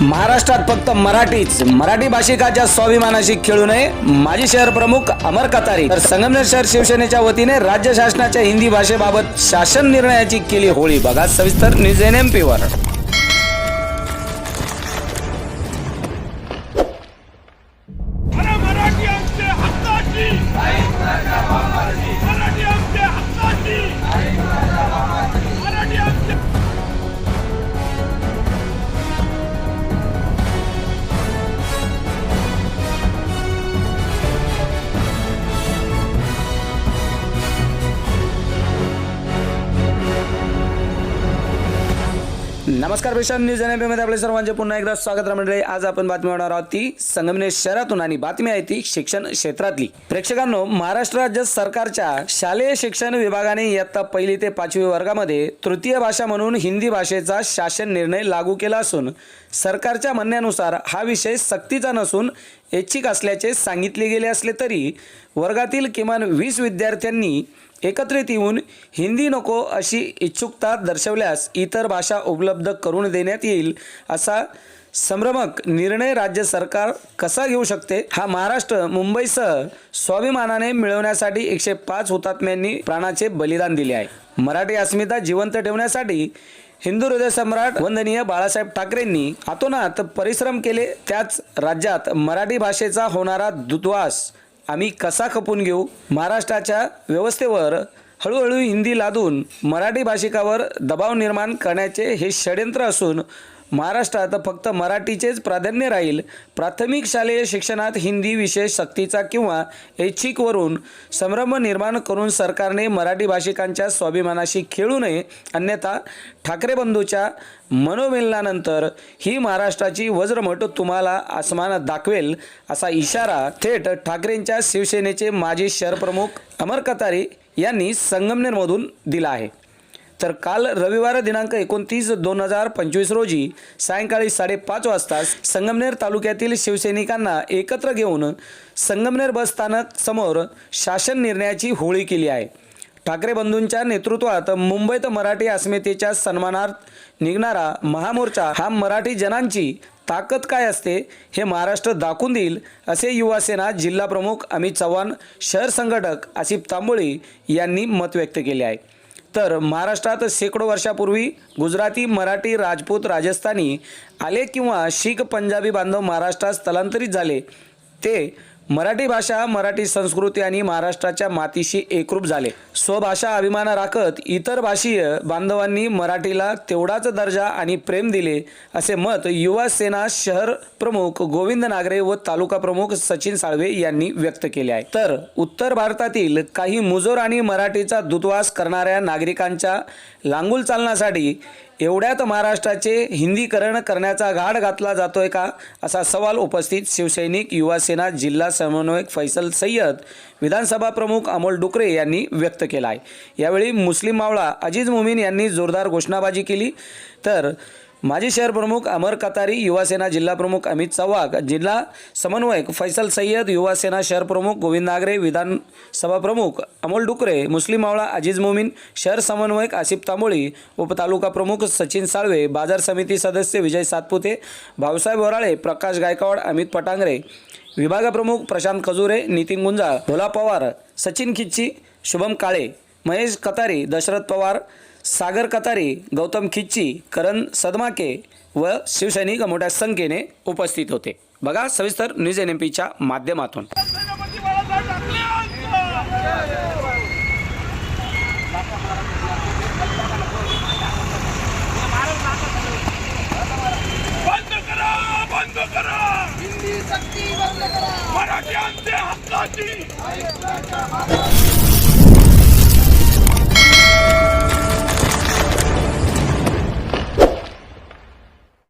महाराष्ट्रात फक्त मराठीच. मराठी भाषिकाच्या स्वाभिमानाशी खेळू नये. माजी शहर प्रमुख अमर कतारी. तर संगमनेर शहर शिवसेनेच्या वतीने राज्य शासनाच्या हिंदी भाषेबाबत शासन निर्णयाची केली होळी. बघा सविस्तर न्यूज एन एम पी वर. नमस्कार पेशन न्यूज एनमध्ये आपले सर्वांचे पुन्हा एकदा स्वागत मंडळी. आज आपण बातमी होणार आहोत ती संगमनेर शहरातून आणि बातमी आहे ती शिक्षण क्षेत्रातली. प्रेक्षकांनो महाराष्ट्र राज्य सरकारच्या शालेय शिक्षण विभागाने इयत्ता पहिली ते पाचवी वर्गामध्ये तृतीय भाषा म्हणून हिंदी भाषेचा शासन निर्णय लागू केला असून सरकारच्या म्हणण्यानुसार हा विषय सक्तीचा नसून ऐच्छिक असल्याचे सांगितले गेले असले तरी वर्गातील किमान वीस विद्यार्थ्यांनी एकत्रित येऊन हिंदी नको अशी इच्छुकता दर्शवल्यास इतर भाषा उपलब्ध करून देण्यात येईल असा संभ्रमक निर्णय राज्य सरकार कसा घेऊ शकते? हा महाराष्ट्र मुंबईसह स्वाभिमानाने मिळवण्यासाठी एकशे पाच हुतात्म्यांनी प्राणाचे बलिदान दिले आहे. मराठी अस्मिता जिवंत ठेवण्यासाठी हिंदू हृदय सम्राट वंदनीय बाळासाहेब ठाकरेंनी अतोनात परिश्रम केले त्याच राज्यात मराठी भाषेचा होणारा दुद्वास आम्ही कसा खपून घेऊ? महाराष्ट्राच्या व्यवस्थेवर हळूहळू हिंदी लादून मराठी भाषिकावर दबाव निर्माण करण्याचे हे षडयंत्र असून महाराष्ट्रात फक्त मराठीचेच प्राधान्य राहील. प्राथमिक शालेय शिक्षणात हिंदी विशेष सक्तीचा किंवा ऐच्छिकवरून संभ्रम निर्माण करून सरकारने मराठी भाषिकांच्या स्वाभिमानाशी खेळू नये. अन्यथा ठाकरे बंधूच्या मनोमिलनानंतर ही महाराष्ट्राची वज्रमट तुम्हाला आसमान दाखवेल असा इशारा थेट ठाकरेंच्या शिवसेनेचे माजी शहरप्रमुख अमर कतारी यांनी संगमनेरमधून दिला आहे. तर काल रविवार दिनांक एकोणतीस दोन हजार पंचवीस रोजी सायंकाळी साडेपाच वाजता संगमनेर तालुक्यातील शिवसैनिकांना एकत्र घेऊन संगमनेर बस स्थानक समोर शासन निर्णयाची होळी केली आहे. ठाकरे बंधूंच्या नेतृत्वात मुंबईत मराठी अस्मितेच्या सन्मानार्थ निघणारा महामोर्चा हा मराठी जनांची ताकद काय असते हे महाराष्ट्र दाखवून देईल असे युवासेना जिल्हाप्रमुख अमित चव्हाण शहर संघटक आसिफ तांबोळी यांनी मत व्यक्त केले आहे. तर महाराष्ट्रात शेकडो वर्षापूर्वी गुजराती मराठी राजपूत राजस्थानी आले किंवा शीख पंजाबी बांधव महाराष्ट्रात स्थलांतरित झाले ते मराठी भाषा मराठी संस्कृती आणि महाराष्ट्राच्या मातीशी एकरूप झाले. स्वभाषा अभिमान राखत इतर भाषीय बांधवांनी मराठीला तेवढाच दर्जा आणि प्रेम दिले असे मत युवा सेना शहर प्रमुख गोविंद नागरे व तालुका प्रमुख सचिन साळवे यांनी व्यक्त केले आहे. तर उत्तर भारतातील काही मुजोर आणि मराठीचा दुतवास करणाऱ्या नागरिकांच्या लांगूल चालण्यासाठी एवढ्यात महाराष्ट्राचे हिंदीकरण करण्याचा घाड घातला जातोय का? असा सवाल उपस्थित शिवसैनिक युवासेना जिल्हा समन्वयक फैसल सय्यद विधानसभा प्रमुख अमोल डुकरे यांनी व्यक्त केला आहे यावेळी मुस्लिम मावळा अजीज मुमीन यांनी जोरदार घोषणाबाजी केली. तर माजी शहर प्रमुख अमर कतारी युवासेना जिल्हा प्रमुख अमित चव्हाक जिल्हा समन्वयक फैसल सय्यद युवासेना शहर प्रमुख गोविंद नागरे विधानसभा प्रमुख अमोल डुकरे मुस्लिम मावळा अजिज मोमीन शहर समन्वयक आसिफ तांबोळी उपतालुका प्रमुख सचिन साळवे बाजार समिती सदस्य विजय सातपुते भाऊसाहेब वराळे प्रकाश गायकवाड अमित पटांगरे विभाग प्रमुख प्रशांत खजुरे नितीन गुंजाळ भोला पवार सचिन खिच्ची शुभम काळे महेश कतारी दशरथ पवार सागर कतारी गौतम खिच्ची करण सदमाके व शिवसैनिक मोठ्या संख्येने उपस्थित होते. बघा सविस्तर न्यूज एन एम पीच्या माध्यमातून. मराठी